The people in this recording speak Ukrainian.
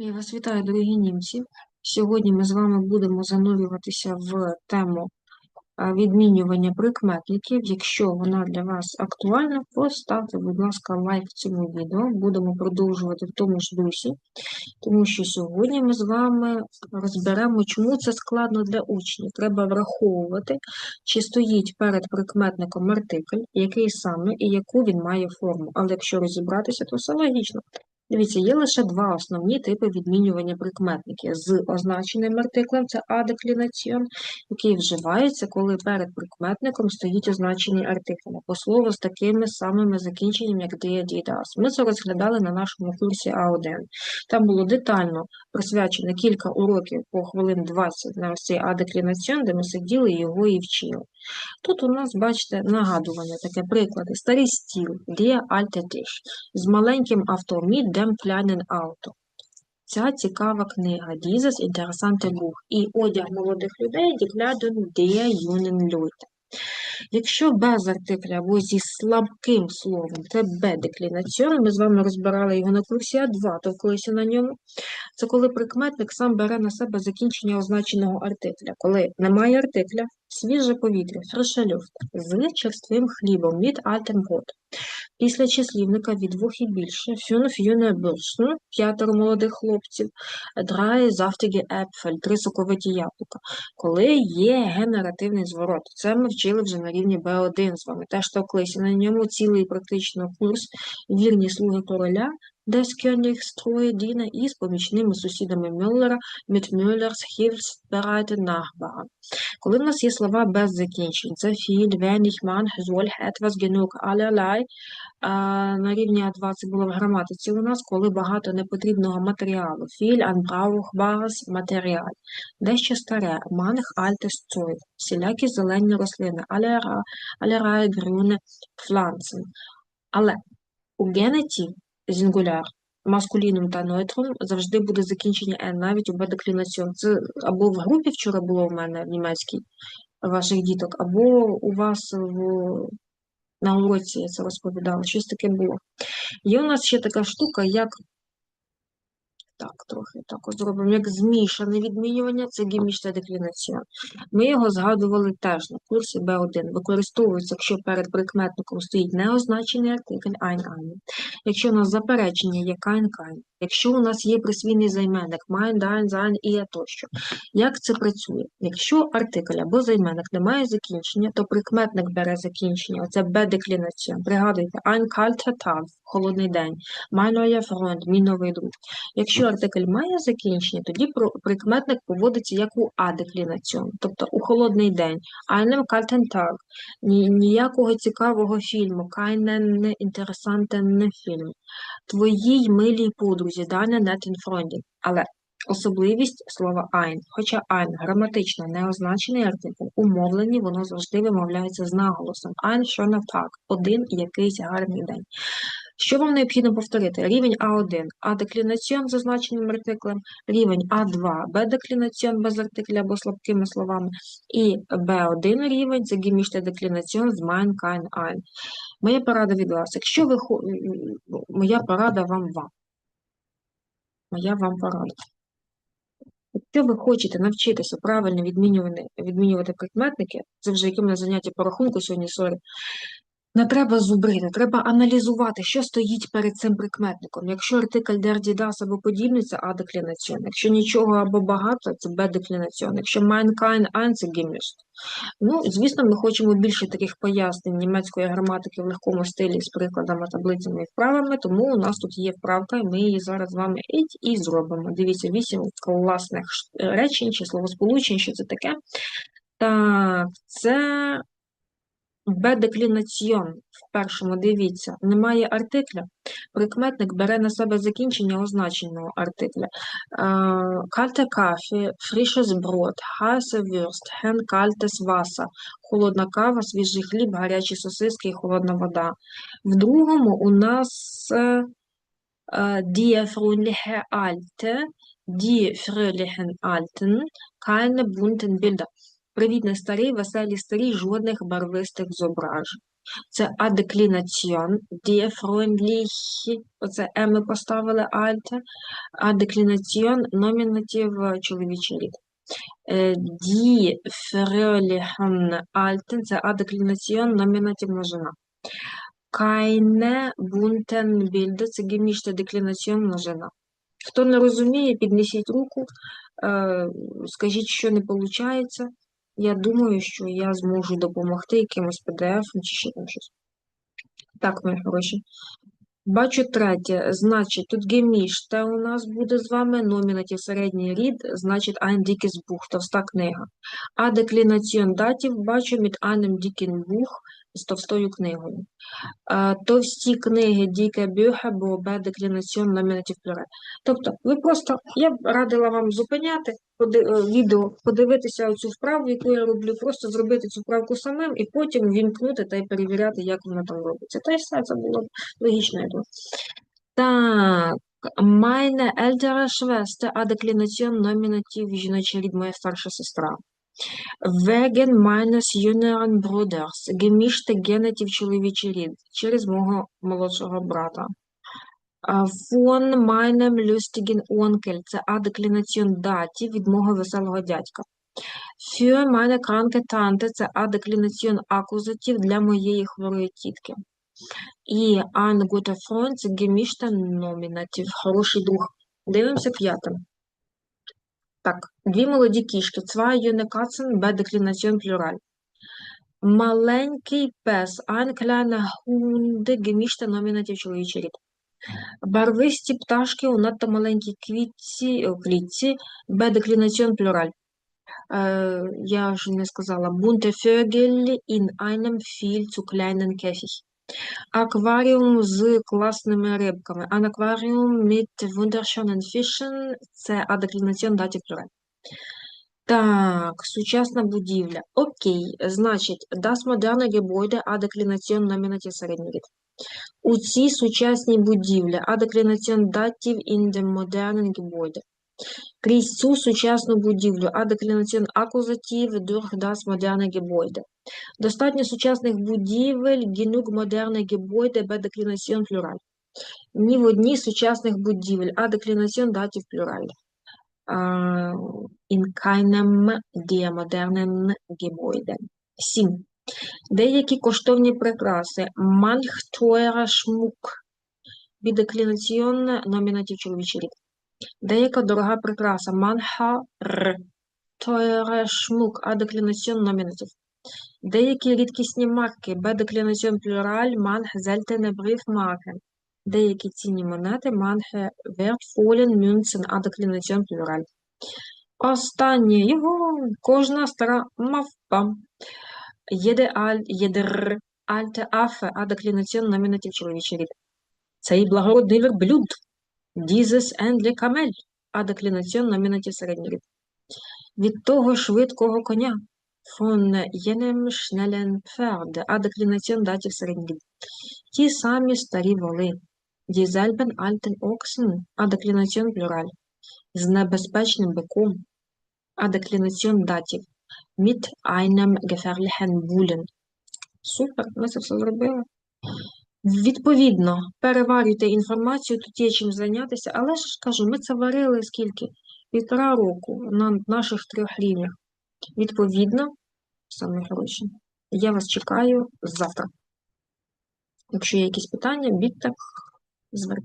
Я вас вітаю, дорогі німці. Сьогодні ми з вами будемо занурюватися в тему відмінювання прикметників. Якщо вона для вас актуальна, поставте, будь ласка, лайк цьому відео. Будемо продовжувати в тому ж дусі, тому що сьогодні ми з вами розберемо, чому це складно для учнів. Треба враховувати, чи стоїть перед прикметником артикль, який саме і яку він має форму. Але якщо розібратися, то все логічно. Дивіться, є лише два основні типи відмінювання прикметників з означеним артиклем, це адеклінаціон, який вживається, коли перед прикметником стоїть означений артикль, або слово з такими самими закінченнями, як «die», «die», «das». Ми це розглядали на нашому курсі А1. Там було детально присвячено кілька уроків по хвилин 20 на ось цей адеклінаціон, де ми сиділи його і вчили. Тут у нас, бачите, нагадування, таке приклади. Старий стіл, «der alte Tisch», з маленьким авто, dem kleinen Auto. Ця цікава книга, dieses interessante Buch. І одяг молодих людей, Kleidung der jungen Leute. Якщо без артикля або зі слабким словом, це б-деклінаціон, ми з вами розбирали його на курсі А2, товклися на ньому. Це коли прикметник сам бере на себе закінчення означеного артикля. Коли немає артикля, свіже повітря, Luft, з черствим хлібом, від altem Після числівника від двох і більше, fünf junge Burschen, п'ятеро молодих хлопців, drei saftige Äpfel, три соковиті яблука. Коли є генеративний зворот, це ми вчили вже на рівні B1 з вами, теж товклися на ньому цілий практично курс вірні слуги короля, Königs троє Діна із помічними сусідами Мюллера, Müllers hilfsbereite Nachbarn. Коли в нас є слова без закінчень, це viel, wenig, manch, solch, etwas, genug, allerlei, на рівні А2 це було в граматиці у нас, коли багато непотрібного матеріалу. Viel an brauchbares Material. Дещо старе. Manch altes Zeug. Всілякі зелені рослини. Allerlei, allerlei grüne Pflanzen. Але у генетів зінгуляр маскулінум та нейтром завжди буде закінчення N, навіть у бедеклінаціон. Це або в групі вчора було в мене в німецькій ваших діток, або у вас в на уроці я це розповідала, щось таке було. Є у нас ще така штука, як так, трохи так от зробимо, як змішане відмінювання, це гімічна деклінаціон. Ми його згадували теж на курсі Б1. Використовується, якщо перед прикметником стоїть неозначений артикль ein ein. Якщо у нас заперечення є kein kein. Якщо у нас є присвійний займенник mein, dein, sein і тощо. Як це працює? Якщо артикль або займенник не має закінчення, то прикметник бере закінчення. Оце б-деклінаціон. Пригадуйте, ein kalter Tag, холодний день, mein neuer Freund, мій новий друг. Якщо артикль має закінчення, тоді прикметник поводиться як у адеклінаціон, тобто у холодний день. Einem kalten Tag. Ні, ніякого цікавого фільму, keinen interessanten Film. Твоїй милій подрузі, deine netten Freundin. Але особливість слова ein. Хоча ein граматично не означений артикль, у мовленні воно завжди вимовляється з наголосом. Ein schöner Tag. Один якийсь гарний день. Що вам необхідно повторити? Рівень А1 А-деклінаціон з означеним артиклем, рівень А2 Б-деклінаціон без артикля або слабкими словами, і Б1 рівень це гіміште деклінаціон з mein, kein, ein. Моя порада від вас. Якщо ви моя порада вам вам. Моя вам порада. Якщо ви хочете навчитися правильно відмінювати, відмінювати прикметники, це вже яке в заняття по рахунку сьогодні, сорі, не треба зубрити, треба аналізувати, що стоїть перед цим прикметником. Якщо артикль die, або подібний, це А-деклінаціон. Якщо нічого або багато, це Б-деклінаціон. Якщо mein, kein, ein. Ну, звісно, ми хочемо більше таких пояснень німецької граматики в легкому стилі з прикладами, таблицями і вправами, тому у нас тут є вправка, і ми її зараз з вами і, і зробимо. Дивіться, вісім класних речень чи словосполучень, що це таке. Так, це Б-деклінаціон в першому, дивіться, немає артикля. Прикметник бере на себе закінчення означеного артикля. Кальте кафе, фрішес брод, хайсе вюрст, хен кальтес васа, холодна кава, свіжий хліб, гарячі сосиски і холодна вода. В другому у нас е, е, die freundliche Alte, die fröhlichen Привітний старий, веселі старі, жодних барвистих зображень. Це адеклінаціон, freundliche, оце е ми поставили альте, адеклінаціон, номінатив е, чоловічий рід. Die fröhlichen Alten, це адеклінаціон, номінатив множина. Keine bunten Bilder, це гемішта деклінаціон множина. Хто не розуміє, піднесіть руку, е, скажіть, що не виходить. Я думаю, що я зможу допомогти якимось PDF чи ще там щось. Так, мої хороші. Бачу третє. Значить, тут гемішта у нас буде з вами, номінатив середній рід, значить ein dickes Buch, товста книга. А деклінаціон датів бачу mit einem dicken Buch, з товстою книгою. Товсті книги Діке Бюхе, бо Б деклінаціон номінатив плюре. Тобто, ви просто, я б радила вам зупиняти відео, подивитися цю вправу, яку я роблю, просто зробити цю вправку самим і потім вімкнути та й перевіряти, як воно там робиться. Та й все, це було б логічно, я. Так, meine ältere Schwester, а деклінаціон номінатив жіночий рід, моя старша сестра. Wegen meines jüngeren Bruders, геміште генетів чоловічий рід, через мого молодшого брата. Von meinem lustigen Onkel, це адеклінаціон даті від мого веселого дядька. Für meine kranke Tante, це адеклінаціон акузатив для моєї хворої тітки. І ein guter Freund, це геміште номінатив, хороший друг. Дивимося п'ятим. Так, дві молоді кішки. Zwei junge Katzen деклінаціон плюраль. Маленький пес. Ein kleiner Hund, геміште номінатив чоловічий рід. Барвисті пташки у надто маленькій квітці, о, клітці, bei деклінаціон плюраль. Е, я ж не сказала. Bunte Vögel in einem viel zu kleinen Käfig. Акваріум з класними рибками. Ein Aquarium mit wunderschönen Fischen – це адеклінаціон датів плюраль. Так, сучасна будівля. Окей, значить, das moderne Gebäude, адеклінаціон номінатив середній рід. У цій сучасній будівлі, адеклінаціон датів in dem modernen Gebäude. Крізь цю сучасну будівлю, адеклінаціон акузатив durch das moderne Gebäude. Достатньо сучасних будівель, genug moderne Gebäude, bei деклінаціон плюраль. Ні в одній сучасних будівель, а деклінаціон датів плюраль. In keinem der modernen Gebäude. 7. Деякі коштовні прикраси. Teurer Schmuck. Бідеклінаціон номінатив чоловічий рід. Деяка дорога прикраса. Mancher teurer Schmuck. А деклінаціон номінатив. Деякі рідкісні марки. Б деклінаціон плюраль. Manche seltene Briefmarken. Деякі цінні монети. Manche wertvollen Münzen. А деклінаціон плюраль. Останнє його кожна стара мавпа. Al, jeder alte Affe, а деклінаціон номінатив чоловічий рід. Цей благородний верблюд. Dieses endlich Камель, а деклінаціон номінатив середній рід. Від того швидкого коня. Von jenem schnellen Pferd, а деклінаціон датів середній рід. Ті самі старі воли. Dieselben alten Ochsen, а деклінаціон плюраль. З небезпечним биком, а деклінаціон датів. Mit einem gefährlichen Bullen. Супер, ми це все зробили. Відповідно, переварюйте інформацію, тут є чим зайнятися, але ж кажу, ми це варили скільки? Півтора року на наших трьох рівнях. Відповідно, саме хороше, я вас чекаю завтра. Якщо є якісь питання, бідьте, звертайтеся.